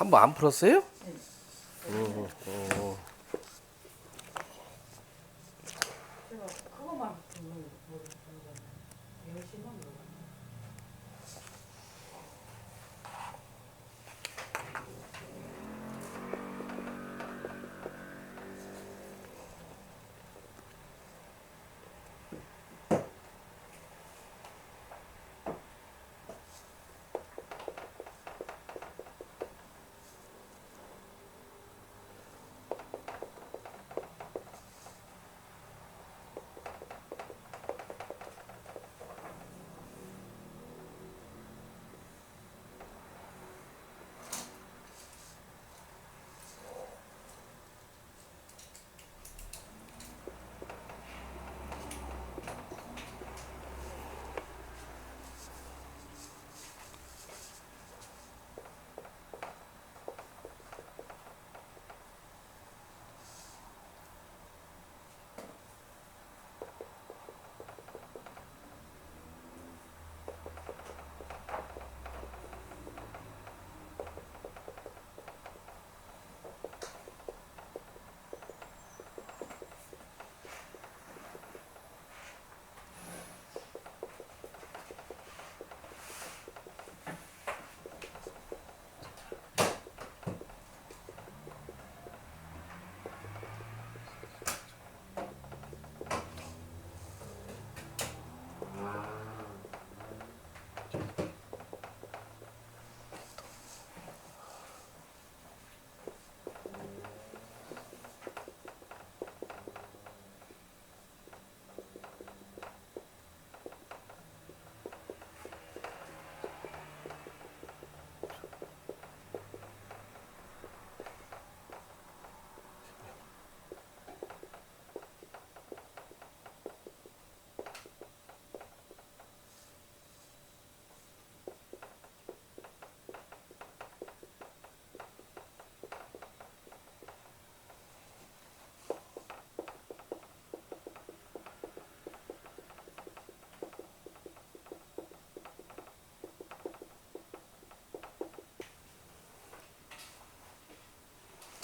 한번 안 풀었어요?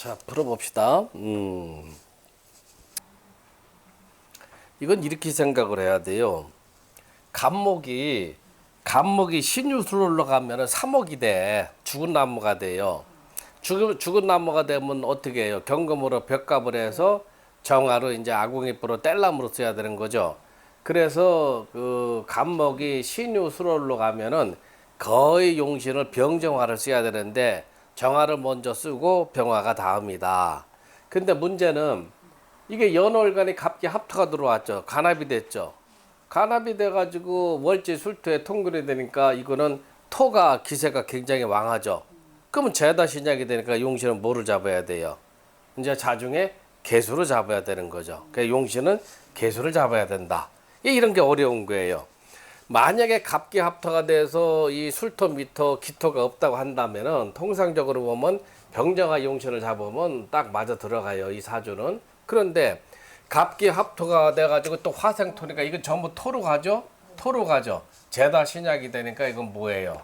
자, 풀어봅시다. 음. 이건 이렇게 생각을 해야 돼요. 감목이 감목이 신유술 올라가면은 삼목이 돼 죽은 나무가 돼요. 죽은 죽은 나무가 되면 어떻게 해요? 경금으로 벽갑을 해서 정화로 이제 아궁이불로 뗄나무로 써야 되는 거죠. 그래서 그 감목이 신유술 올라가면은 거의 용신을 병정화를 써야 되는데 정화를 먼저 쓰고 병화가 다음이다. 근데 문제는 이게 연월간이 갑기 합토가 들어왔죠. 간합이 됐죠. 간합이 돼가지고 월지 술토에 통근이 되니까 이거는 토가 기세가 굉장히 왕하죠. 그러면 재다 신약이 되니까 용신은 뭐를 잡아야 돼요? 이제 자중에 개수를 잡아야 되는 거죠. 그 용신은 개수를 잡아야 된다. 이 이런 게 어려운 거예요. 만약에 갑기 합토가 돼서 이 술토 미토 기토가 없다고 한다면은 통상적으로 보면 병정화 용신을 잡으면 딱 맞아 들어가요 이 사주는. 그런데 갑기 합토가 돼가지고 또 화생토니까 이건 전부 토로 가죠? 토로 가죠. 재다 신약이 되니까 이건 뭐예요?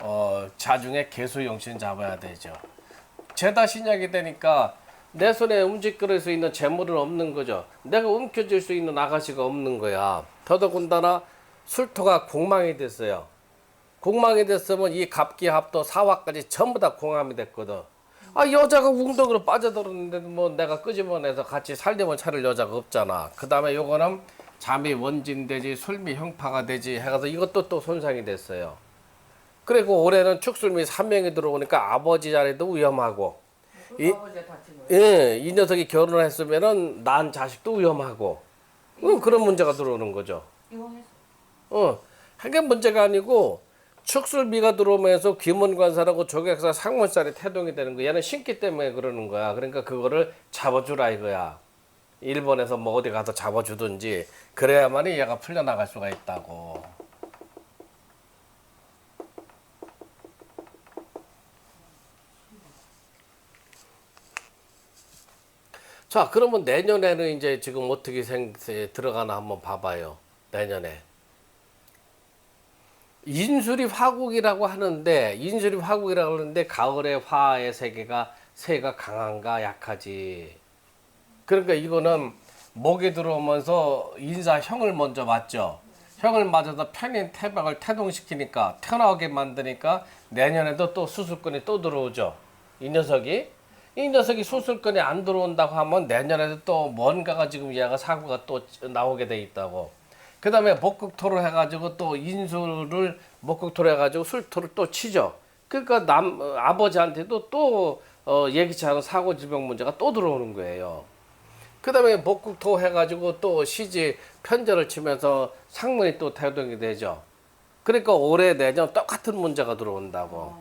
어 자중에 개수 용신 잡아야 되죠. 재다 신약이 되니까 내 손에 움직일 수 있는 재물은 없는 거죠. 내가 움켜쥘 수 있는 아가씨가 없는 거야. 더더군다나 술토가 공망이 됐어요. 공망이 됐으면 이 갑기합도 사화까지 전부 다 공함이 됐거든. 아 여자가 웅덩이로 빠져들었는데 뭐 내가 끄집어내서 같이 살려면 차릴 여자가 없잖아. 그 다음에 요거는 잠이 원진되지 술미 형파가 되지 해가서 이것도 또 손상이 됐어요. 그리고 올해는 축술미 3명이 들어오니까 아버지 자리도 위험하고 이- 아버지가 다친 거예요. 예, 이 녀석이 결혼했으면은 난 자식도 위험하고 어, 그런 문제가 들어오는 거죠. 이혼했어. 어, 한게 문제가 아니고 축술비가 들어오면서 귀문관사라고 조객사 상문살이 태동이 되는 거야. 얘는 신기 때문에 그러는 거야. 그러니까 그거를 잡아주라 이거야. 일본에서 뭐 어디 가서 잡아주든지 그래야만이 얘가 풀려나갈 수가 있다고. 자, 그러면 내년에는 이제 지금 어떻게 생, 들어가나 한번 봐봐요. 내년에. 인수리 화국이라고 하는데 인수리 화국이라고 하는데 가을의 화의 세계가 세가 강한가 약하지. 그러니까 이거는 목에 들어오면서 인사 형을 먼저 맞죠. 형을 맞아서 편인 태박을 태동시키니까 태어나게 만드니까 내년에도 또 수술권이 또 들어오죠. 이 녀석이 이 녀석이 수술권이 안 들어온다고 하면 내년에도 또 뭔가가 지금 얘가 사고가 또 나오게 돼 있다고. 그 다음에 목극토를 해가지고 또 인수를 목극토를 해가지고 술토를 또 치죠. 그러니까 남 어, 아버지한테도 또 어, 예기치 않은 사고 질병 문제가 또 들어오는 거예요. 그 다음에 목극토 해가지고 또 시지 편절을 치면서 상문이 또 태동이 되죠. 그러니까 올해 내년 똑같은 문제가 들어온다고.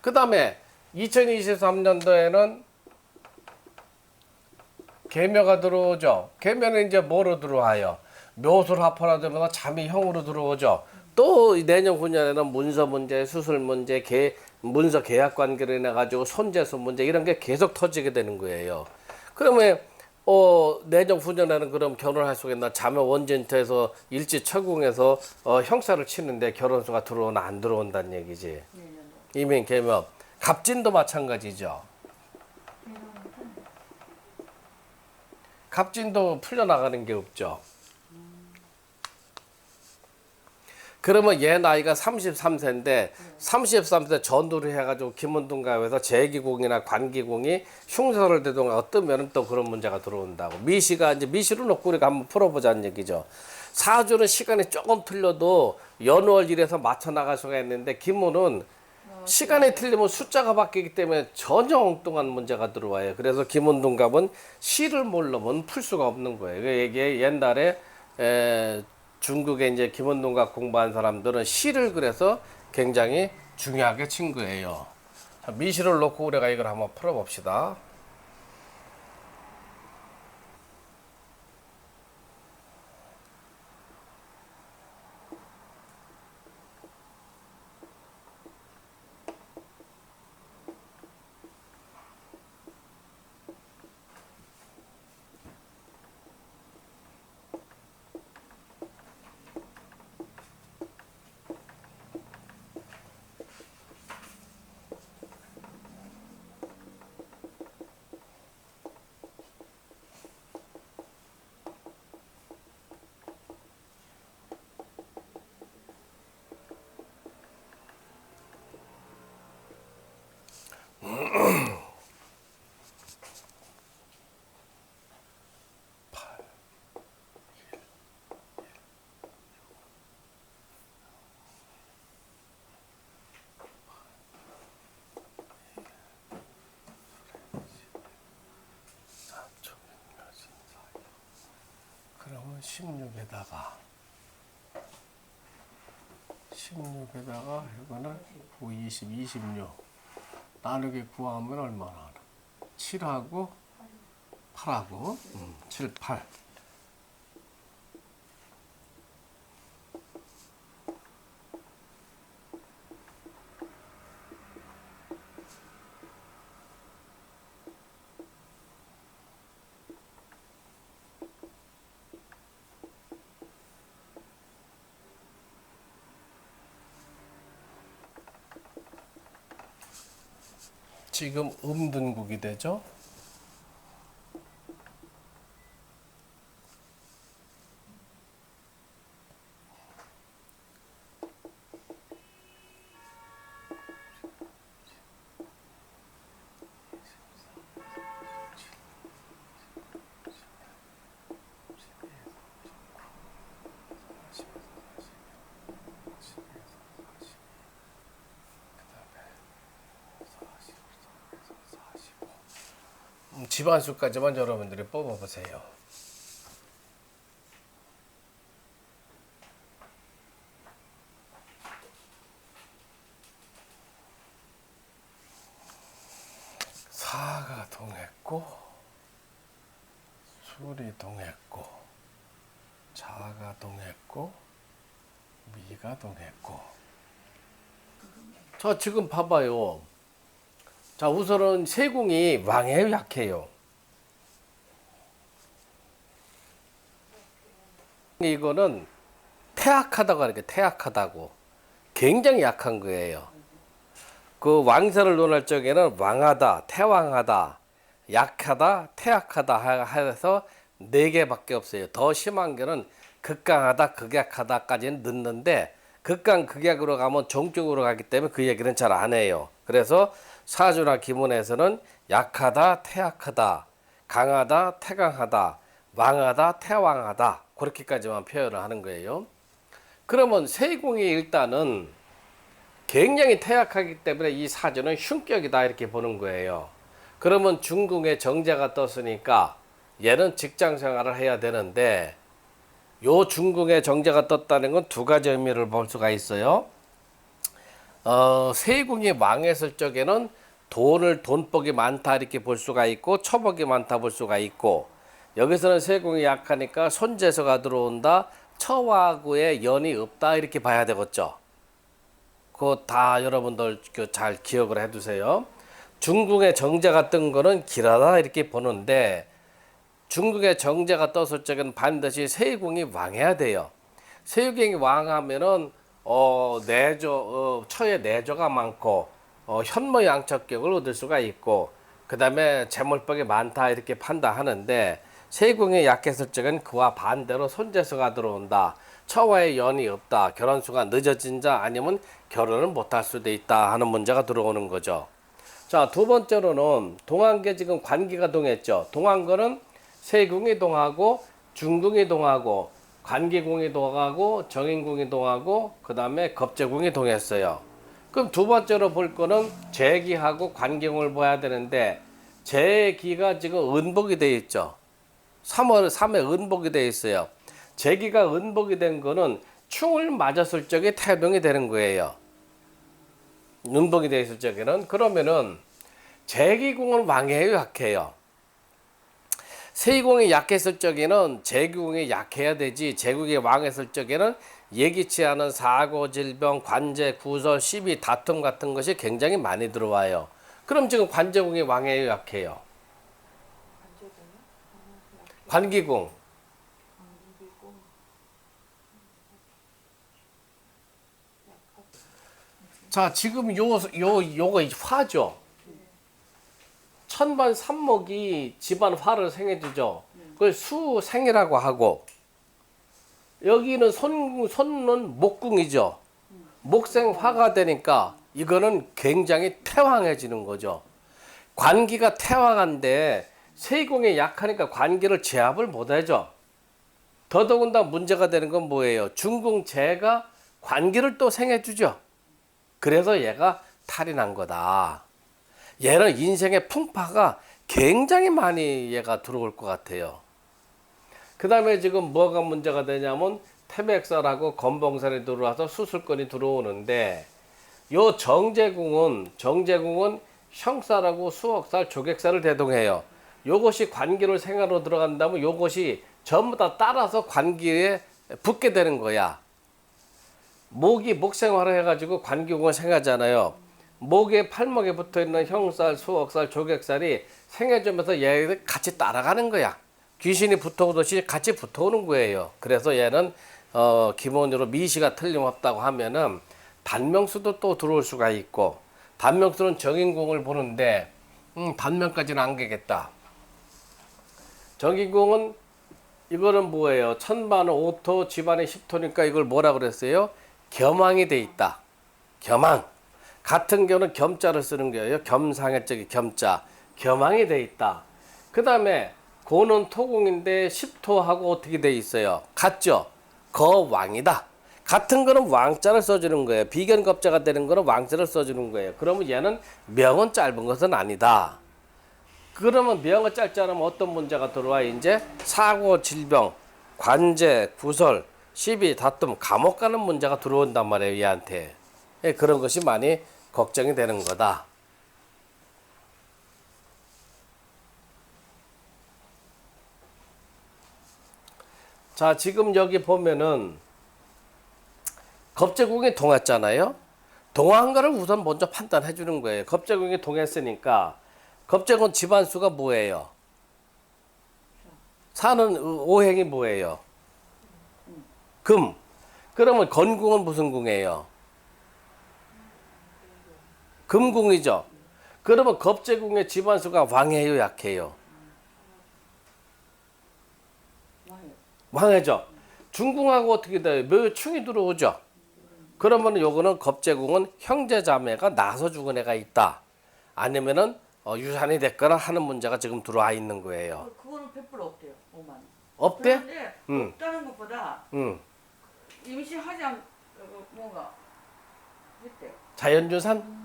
그 다음에 2023년도에는 개묘가 들어오죠. 개묘는 이제 뭐로 들어와요? 묘술 합화라 되면서 잠이 형으로 들어오죠. 또 내년 후년에는 문서 문제, 수술 문제, 개, 문서 계약 관계로 인해 가지고 손재수 문제 이런 게 계속 터지게 되는 거예요. 그러면 어 내년 후년에는 그럼 결혼할 수가 있나? 자매 원전터에서 일지 철궁에서 어 형사를 치는데 결혼수가 들어오나 안 들어온다는 얘기지. 내년도. 이민 개묘 갑진도 마찬가지죠. 갑진도 풀려나가는 게 없죠. 그러면 얘 나이가 33세인데 33세 전도를 해가지고 김원동가에서 재기공이나 관기공이 흉사를 대동하 어떤 면은 또 그런 문제가 들어온다고 미시가 이제 미시로 놓고 우리가 한번 풀어보자는 얘기죠. 사주는 시간이 조금 틀려도 연월 일에서 맞춰 나갈 수가 있는데 김호는 시간이 틀리면 숫자가 바뀌기 때문에 전혀 엉뚱한 문제가 들어와요. 그래서 김원동갑은 시를 모르면 풀 수가 없는 거예요. 이게 옛날에 에, 중국에 이제 김원동갑 공부한 사람들은 시를 그래서 굉장히 중요하게 친 거예요. 자, 미시를 놓고 우리가 이걸 한번 풀어봅시다. 그러면 16에다가 16에다가 이거는 9, 20, 26 나누기 9하면 얼마나 하나? 7하고 8하고 음, 7, 8 지금 음둔국이 되죠? 집안수까지만 여러분들이 뽑아보세요. 사가 동했고 술이 동했고 자가 동했고 미가 동했고 자 지금 봐봐요. 자, 우선은 세공이 왕에 약해요. 이거는 태악하다고 하는 게 태악하다고. 굉장히 약한 거예요. 그 왕세를 논할 적에는 왕하다, 태왕하다, 약하다, 태약하다 하- 해서 네 개밖에 없어요. 더 심한 게는 극강하다, 극약하다까지는 넣는데 극강, 극약으로 가면 종쪽으로 가기 때문에 그 얘기는 잘 안 해요. 그래서 사주나 기문에서는 약하다, 태약하다, 강하다, 태강하다, 왕하다, 태왕하다 그렇게까지만 표현을 하는 거예요. 그러면 세공이 일단은 굉장히 태약하기 때문에 이 사주는 흉격이다 이렇게 보는 거예요. 그러면 중궁에 정제가 떴으니까 얘는 직장 생활을 해야 되는데 요 중궁에 정제가 떴다는 건 두 가지 의미를 볼 수가 있어요. 어, 세궁이 왕했을 적에는 돈을 돈복이 많다 이렇게 볼 수가 있고 처복이 많다 볼 수가 있고 여기서는 세궁이 약하니까 손재서가 들어온다 처와구의 연이 없다 이렇게 봐야 되겠죠. 그거 다 여러분들 그잘 기억을 해두세요. 중국의 정제가 뜬 거는 길하다 이렇게 보는데 중국의 정제가 떴을 적은 반드시 세궁이 왕해야 돼요. 세궁이 왕하면은 어 내조 어, 처에 내조가 많고 어, 현모 양척격을 얻을 수가 있고 그 다음에 재물복이 많다 이렇게 판단하는데 세궁이 약했을 적은 그와 반대로 손재수가 들어온다. 처와의 연이 없다. 결혼수가 늦어진 자 아니면 결혼을 못할 수도 있다 하는 문제가 들어오는 거죠. 자, 두 번째로는 동안계 지금 관기가 동했죠. 동안거는 세궁이 동하고 중궁이 동하고 관기궁이 동하고 정인궁이 동하고 그 다음에 겁재궁이 동했어요. 그럼 두 번째로 볼 거는 재기하고 관기궁을 봐야 되는데 재기가 지금 은복이 돼 있죠. 3월 3에 은복이 돼 있어요. 재기가 은복이 된 거는 충을 맞았을 적에 태동이 되는 거예요. 은복이 돼 있을 적에는 그러면은 재기궁은 왕해요 약해요. 세이공이 약했을 적에는 재기궁이 약해야 되지 제국이 왕했을 적에는 예기치 않은 사고 질병 관제 구설 시비 다툼 같은 것이 굉장히 많이 들어와요. 그럼 지금 관제궁이 왕해요 약해요. 관기궁 자 지금 요 요 요거 화죠. 천반 삼목이 집안 화를 생해주죠. 그걸 수생이라고 하고 여기는 손 손은 목궁이죠. 목생화가 되니까 이거는 굉장히 태왕해지는 거죠. 관기가 태왕한데 세공에 약하니까 관기를 제압을 못하죠. 더더군다나 문제가 되는 건 뭐예요? 중궁제가 관기를 또 생해주죠. 그래서 얘가 탈이 난 거다. 얘는 인생의 풍파가 굉장히 많이 얘가 들어올 것 같아요. 그 다음에 지금 뭐가 문제가 되냐면 태백살하고 건봉살이 들어와서 수술권이 들어오는데 요 정제궁은 정제궁은 형살하고 수억살, 조객살을 대동해요. 요것이 관기를 생활로 들어간다면 요것이 전부 다 따라서 관기에 붙게 되는 거야. 목이 목생활을 해가지고 관기궁을 생하잖아요. 목에 팔목에 붙어 있는 형살, 수억살, 조객살이 생해주면서 얘들 같이 따라가는 거야. 귀신이 붙어오듯이 같이 붙어오는 거예요. 그래서 얘는 어, 기본적으로 미시가 틀림없다고 하면은 단명수도 또 들어올 수가 있고 단명수는 정인궁을 보는데 음, 단명까지는 안 되겠다. 정인궁은 이거는 뭐예요? 천반은 5토, 집안이 10토니까 이걸 뭐라 그랬어요? 겸황이 돼 있다. 겸황. 같은 경우는 겸자를 쓰는 거예요. 겸상의 쪽이 겸자. 겸황이 돼 있다. 그 다음에 고는 토궁인데 10토하고 어떻게 돼 있어요? 같죠? 거왕이다. 같은 거는 왕자를 써주는 거예요. 비견겁자가 되는 거는 왕자를 써주는 거예요. 그러면 얘는 명은 짧은 것은 아니다. 그러면 명을 짧지 않으면 어떤 문제가 들어와? 이제 사고, 질병, 관제, 구설, 시비, 다툼, 감옥 가는 문제가 들어온단 말이에요. 얘한테. 예, 그런 것이 많이 걱정이 되는 거다. 자, 지금 여기 보면은 겁제국이 동했잖아요. 동한 거를 우선 먼저 판단해 주는 거예요. 겁제국이 동했으니까 겁제국 집안 수가 뭐예요? 사는 오행이 뭐예요? 금. 그러면 건궁은 무슨 궁이에요? 금궁이죠. 그러면 겁재궁의 집안수가 왕해요, 약해요. 왕해죠. 중궁하고 어떻게 돼요? 묘충이 들어오죠. 그러면 요거는 겁재궁은 형제 자매가 나서 죽은 애가 있다. 아니면은 어, 유산이 됐거나 하는 문제가 지금 들어와 있는 거예요. 그- 그거는 100% 없대요. 5만 원. 없대? 그런데 응. 없다는 것보다 응. 임시하지 않 어, 뭔가 했대요. 자연유산?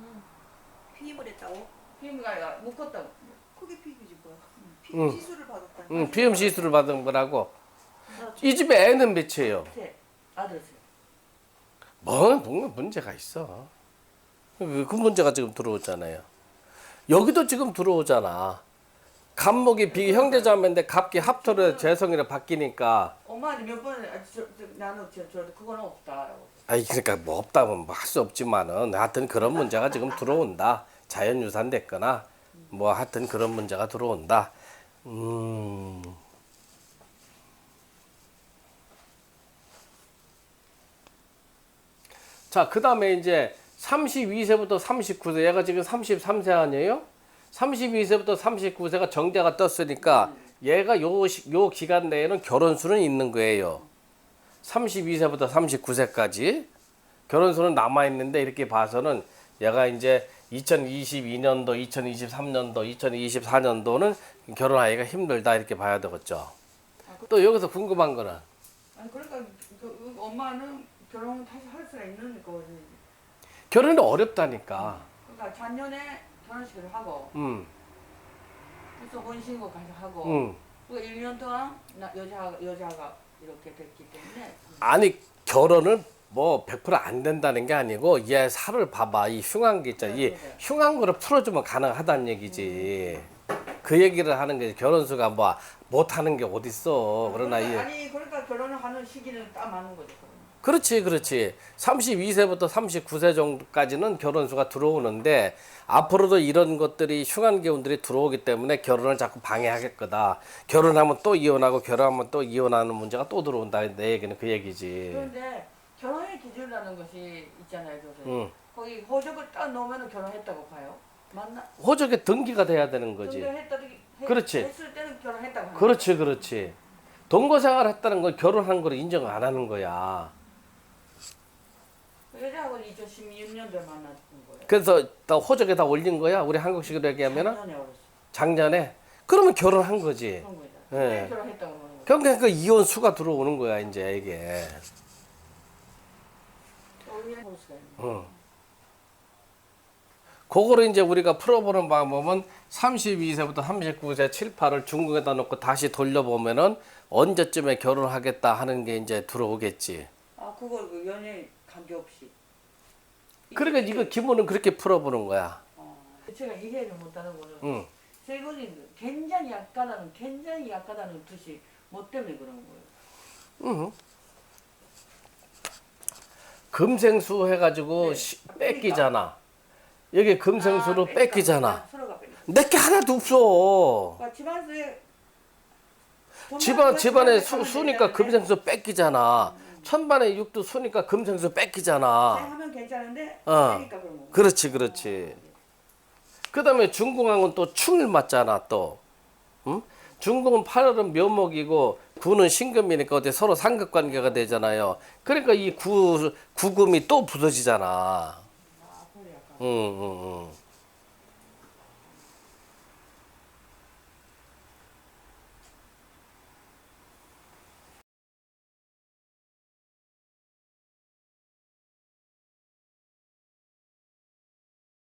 피임을 했다고? 피임가 아니라 묶었다고. 크게 피임이지 뭐야. 응. 피임 시술을 받았다. 응, 비염 시술을 받은 거라고. 이 집에 애는 몇이에요? 셋 아들 셋. 뭐, 뭔가 문제가 있어. 그, 그 문제가 지금 들어오잖아요. 여기도 지금 들어오잖아. 갑목이 비 형제자매인데 갑기 합토로 재성이라 바뀌니까 엄마한테 몇 번을 아, 저, 저, 나는 저, 저 그거는 없다라고. 아니 그러니까 뭐 없다면 뭐 할 수 없지만은 하여튼 그런 문제가 지금 들어온다. 자연유산 됐거나 뭐 하여튼 그런 문제가 들어온다. 음. 자, 그 다음에 이제 32세부터 39세 얘가 지금 33세 아니에요? 32세부터 39세가 정자가 떴으니까 얘가 요, 시- 요 기간 내에는 결혼수는 있는 거예요. 32세부터 39세까지 결혼수는 남아 있는데 이렇게 봐서는 얘가 이제 2022년도, 2023년도, 2024년도는 결혼하기가 힘들다 이렇게 봐야 되겠죠. 또 여기서 궁금한 거는 아니 그러니까 그, 그 엄마는 결혼 다시 할 수가 있는 거지. 결혼이 어렵다니까. 그러니까 작년에 결혼식을 하고 음, 그래서 혼신고 가서 하고 음. 그 1년 동안 나, 여자 여자가 이렇게 됐기 때문에 아니 결혼을 뭐 100%안 된다는 게 아니고 얘 살을 봐봐 이 흉한 게 있잖아. 이 네, 네. 흉한 거를 풀어주면 가능하다는 얘기지. 그 얘기를 하는 게 결혼수가 뭐 못하는 게 어딨어. 그러나 이 아니 그러니까 결혼을 하는 시기는 딱 맞는 거죠. 그러면. 그렇지, 그렇지. 32세부터 39세 정도까지는 결혼수가 들어오는데 앞으로도 이런 것들이 흉한 기운들이 들어오기 때문에 결혼을 자꾸 방해하겠 거다. 결혼하면 또 이혼하고 결혼하면 또 이혼하는 문제가 또 들어온다. 내 얘기는 그 얘기지. 그런데 결혼의 기준이라는 것이 있잖아요. 응. 거기 호적을 딱 넣으면 결혼했다고 봐요. 맞나? 호적에 등기가 돼야 되는 거지. 등교했다고 그렇지. 했을 때는 결혼했다고 하는 그렇지, 그렇지. 동거 생활했다는 건 결혼한 거를 인정 안 하는 거야. 여자하고 2016년도에 만났던 거예요. 그래서 다 호적에 다 올린 거야. 우리 한국식으로 얘기하면은 작년에 어렸어. 작년에. 그러면 결혼한 거지. 그런 거죠. 예. 왜 결혼했다고 그러는 거예요. 그러니까 그 이혼 수가 들어오는 거야 이제 이게. 응. 그거를 이제 우리가 풀어보는 방법은 32세부터 39세 7, 8을 중국에다 놓고 다시 돌려보면은 언제쯤에 결혼하겠다 하는 게 이제 들어오겠지. 아 그거 그 연애 관계없이. 그러니까 이거 기본은 그렇게 풀어보는 거야. 어, 제가 이해를 못하는 거는 응. 세 분이 굉장히 약하다는 굉장히 약하다는 뜻이 뭐 때문에 그런 거예요. 응. 금생수 해가지고 네. 시- 뺏기잖아. 여기 금생수로 아, 뺏겨. 뺏기잖아. 뺏겨. 내게 하나도 없어. 집안 많은 집안에 사람이 수, 수니까 금생수 뺏기잖아. 천반에 육도 수니까 금생수 뺏기잖아. 하면 괜찮은데 어. 그런 거. 그렇지, 그렇지. 그다음에 중궁왕은 또 충을 맞잖아 또. 응? 중궁은 8월은 묘목이고 구는 신금이니까 어디 서로 상급 관계가 되잖아요. 그러니까 이 구 구금이 또 부서지잖아. 아. 응, 응, 응.